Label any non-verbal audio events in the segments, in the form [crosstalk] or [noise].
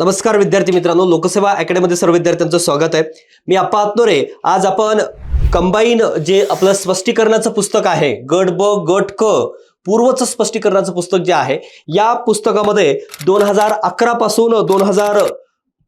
नमस्कार विद्यार्थी मित्रांनो लोकसेवा अकॅडमीमध्ये सर्व विद्यार्थ्यांचं स्वागत आहे. मी अप्पा आत्नोरे. आज आपण कंबाईन जे आपलं स्पष्टीकरणाचं पुस्तक आहे गट ब गट क पूर्वचं स्पष्टीकरणाचं पुस्तक जे आहे या पुस्तकामध्ये दोन हजार अकरा पासून दोन हजार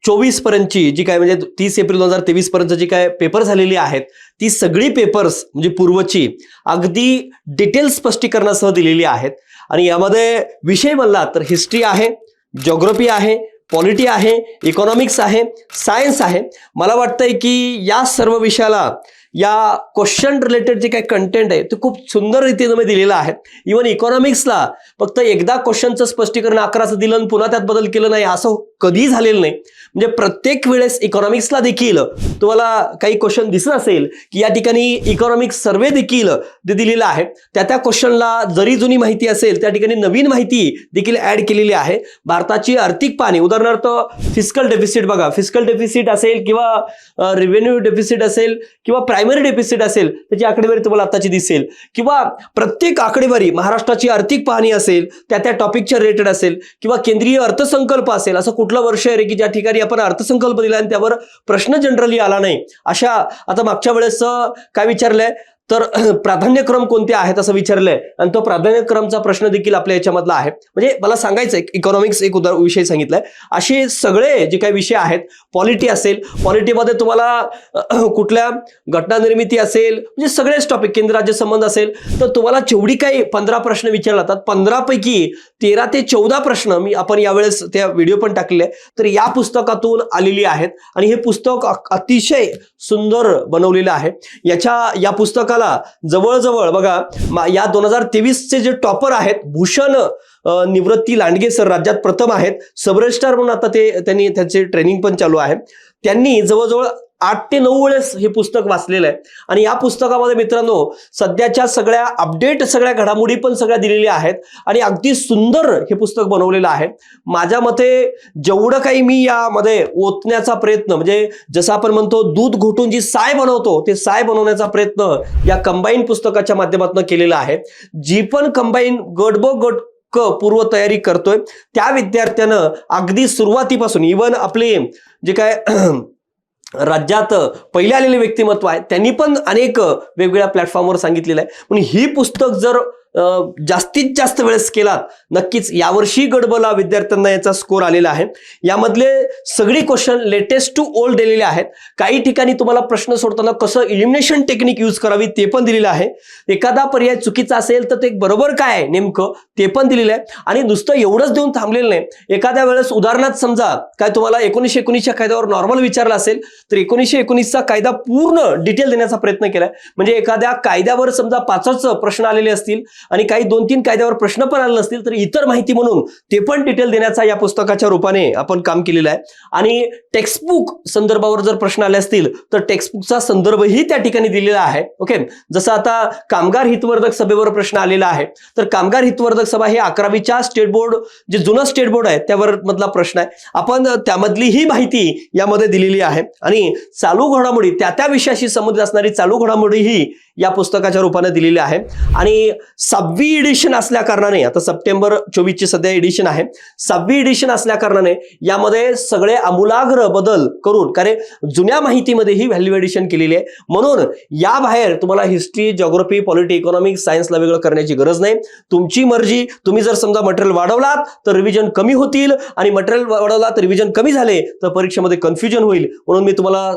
चोवीस पर्यंतची जी काय म्हणजे तीस एप्रिल दोन हजार तेवीस पर्यंत जी काय पेपर झालेली आहेत ती सगळी पेपर्स म्हणजे पूर्वची अगदी डिटेल स्पष्टीकरणासह दिलेली आहेत. आणि यामध्ये विषय म्हणला तर हिस्ट्री आहे जॉग्रफी आहे पॉलिटी आहे इकॉनॉमिक्स आहे सायन्स आहे. मला वाटतंय की या सर्व विषयाला या क्वेश्चन रिलेटेड जे काही कंटेंट आहे ते खूप सुंदर रीतीने मी दिलेलं आहे. इवन इकॉनॉमिक्सला फक्त एकदा क्वेश्चनचं स्पष्टीकरण अकराचं दिलं आणि पुन्हा त्यात बदल केलं नाही असं कधीही झालेलं नाही. म्हणजे प्रत्येक वेळेस इकॉनॉमिक्सला देखील तुम्हाला काही क्वेश्चन दिसत असेल की या ठिकाणी इकॉनॉमिक्स सर्वे देखील जे दिलेलं आहे त्या त्या क्वेश्चनला जरी जुनी माहिती असेल त्या ठिकाणी नवीन माहिती देखील ऍड केलेली आहे. भारताची आर्थिक पाणी उदाहरणार्थ फिजिकल डेफिसिट बघा. फिजिकल डेफिसिट असेल किंवा रेव्हेन्यू डेफिसिट असेल किंवा प्राय प्रायमरी डेफिसिट असेल त्याची आकडेवारी तुम्हाला आताची दिसेल. किंवा प्रत्येक आकडेवारी महाराष्ट्राची आर्थिक पाहणी असेल त्या त्या टॉपिकच्या रिलेटेड असेल किंवा केंद्रीय अर्थसंकल्प असेल असं कुठलं वर्ष आहे रे की ज्या ठिकाणी आपण अर्थसंकल्प दिला आणि त्यावर प्रश्न जनरली आला नाही. अशा आता मागच्या वेळेस काय विचारलंय? तर [clears throat] प्राधान्यक्रम कोणते आहेत असं विचारलंय. आणि तो प्राधान्यक्रमचा प्रश्न देखील आपल्या याच्यामधला आहे. म्हणजे मला सांगायचं आहे इकॉनॉमिक्स एक उदाहरण विषय सांगितलाय. असे सगळे जे काही विषय आहेत पॉलिटी असेल पॉलिटीमध्ये तुम्हाला [clears throat] कुठल्या घटना निर्मिती असेल म्हणजे सगळेच टॉपिक केंद्र राज्य संबंध असेल तर तुम्हाला जेवढी काही पंधरा प्रश्न विचारले जातात पंधरापैकी तेरा ते चौदा प्रश्न मी आपण यावेळेस त्या व्हिडिओ पण टाकलेले आहे. तर या पुस्तकातून आलेली आहेत. आणि हे पुस्तक अ- अतिशय सुंदर बनवलेलं आहे. याच्या या पुस्तकाला जवळजवळ बघा या दोन हजार तेवीसचे जे टॉपर आहेत भूषण निवृत्ती लांडगे सर राज्यात प्रथम आहेत. सब म्हणून आता ते त्यांनी त्यांचे ट्रेनिंग पण चालू आहे. त्यांनी जवळजवळ आठ ते नऊ वेळेस हे पुस्तक वाचलेलं आहे. आणि या पुस्तकामध्ये मित्रांनो सध्याच्या सगळ्या अपडेट सगळ्या घडामोडी पण सगळ्या दिलेल्या आहेत. आणि अगदी सुंदर हे पुस्तक बनवलेलं आहे. माझ्या मते जेवढं काही मी यामध्ये ओतण्याचा प्रयत्न म्हणजे जसं आपण म्हणतो दूध घोटून जी साय बनवतो ते साय बनवण्याचा प्रयत्न या कंबाईन पुस्तकाच्या माध्यमातून केलेला आहे. जी पण कंबाईन गट गट क पूर्व तयारी करतोय त्या विद्यार्थ्यानं अगदी सुरुवातीपासून इवन आपले जे काय राज्यात पहिले आलेले व्यक्तिमत्व आहे. त्यांनी पण अनेक वेगवेगळ्या प्लॅटफॉर्मवर सांगितलेलं आहे. म्हणून ही पुस्तक जर जास्तीत जास्त वेळेस केलात नक्कीच यावर्षी गडबला विद्यार्थ्यांना याचा स्कोर आलेला आहे. यामधले सगळी क्वेश्चन लेटेस्ट टू ओल्ड दिलेले आहेत. काही ठिकाणी तुम्हाला प्रश्न सोडताना कसं इलिमिनेशन टेक्निक यूज करावी ते पण दिलेलं आहे. एखादा पर्याय चुकीचा असेल तर ते बरोबर काय आहे नेमकं ते पण दिलेलं आहे. आणि नुसतं एवढंच देऊन थांबलेलं नाही. एखाद्या वेळेस उदाहरणात समजा काय तुम्हाला एकोणीसशे एकोणीसच्या कायद्यावर नॉर्मल विचारला असेल तर एकोणीसशे एकोणीसचा कायदा पूर्ण डिटेल देण्याचा प्रयत्न केलाय. म्हणजे एखाद्या कायद्यावर समजा पाचच प्रश्न आलेले असतील आणि काही दोन तीन कायद्यावर प्रश्न पण आले नसतील तर इतर माहिती म्हणून ते पण डिटेल देण्याचा या पुस्तकाच्या रूपाने आपण काम केलेलं आहे. आणि टेक्स्टबुक संदर्भावर जर प्रश्न आले असतील तर टेक्स्टबुकचा संदर्भही त्या ठिकाणी दिलेला आहे. ओके जसं आता कामगार हितवर्धक सभेवर प्रश्न आलेला आहे. तर कामगार हितवर्धक सभा हे अकरावीच्या स्टेट बोर्ड जे जुनं स्टेट बोर्ड आहे त्यावर मधला प्रश्न आहे. आपण त्यामधली ही माहिती यामध्ये दिलेली आहे. आणि चालू घडामोडी त्या त्या विषयाशी संबंधित असणारी चालू घडामोडी ही या पुस्तकाच्या रूपाने दिलेली आहे. आणि सहावी एडिशन असल्या कारणाने आता सप्टेंबर चोवीसची सध्या एडिशन आहे. सहावी एडिशन असल्या कारणाने यामध्ये सगळे आमूलाग्र बदल करून कारण जुन्या माहितीमध्ये ही व्हॅल्यू एडिशन केलेली आहे. म्हणून या बाहेर तुम्हाला हिस्ट्री जॉग्रफी पॉलिटी इकॉनॉमिक्स सायन्सला वेगळं करण्याची गरज नाही. तुमची मर्जी तुम्ही जर समजा मटेरियल वाढवलात तर रिव्हिजन कमी होतील. आणि मटेरियल वाढवला तर रिव्हिजन कमी झाले तर परीक्षेमध्ये कन्फ्युजन होईल. म्हणून मी तुम्हाला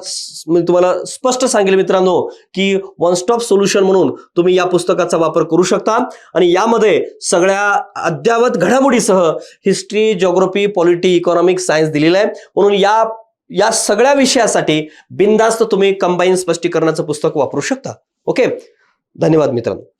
मी तुम्हाला स्पष्ट सांगेल मित्रांनो की वन स्टॉप सोल्युशन म्हणून तुम्ही या पुस्तकाचा वापर करू शकता. आणि यामध्ये सगळ्या अद्ययावत घडामोडीसह history geography polity economic science दिलेलं आहे. म्हणून या या सगळ्या विषयासाठी बिनधास्त तुम्ही कंबाईन स्पष्टीकरणाचं पुस्तक वापरू शकता. ओके धन्यवाद मित्रांनो.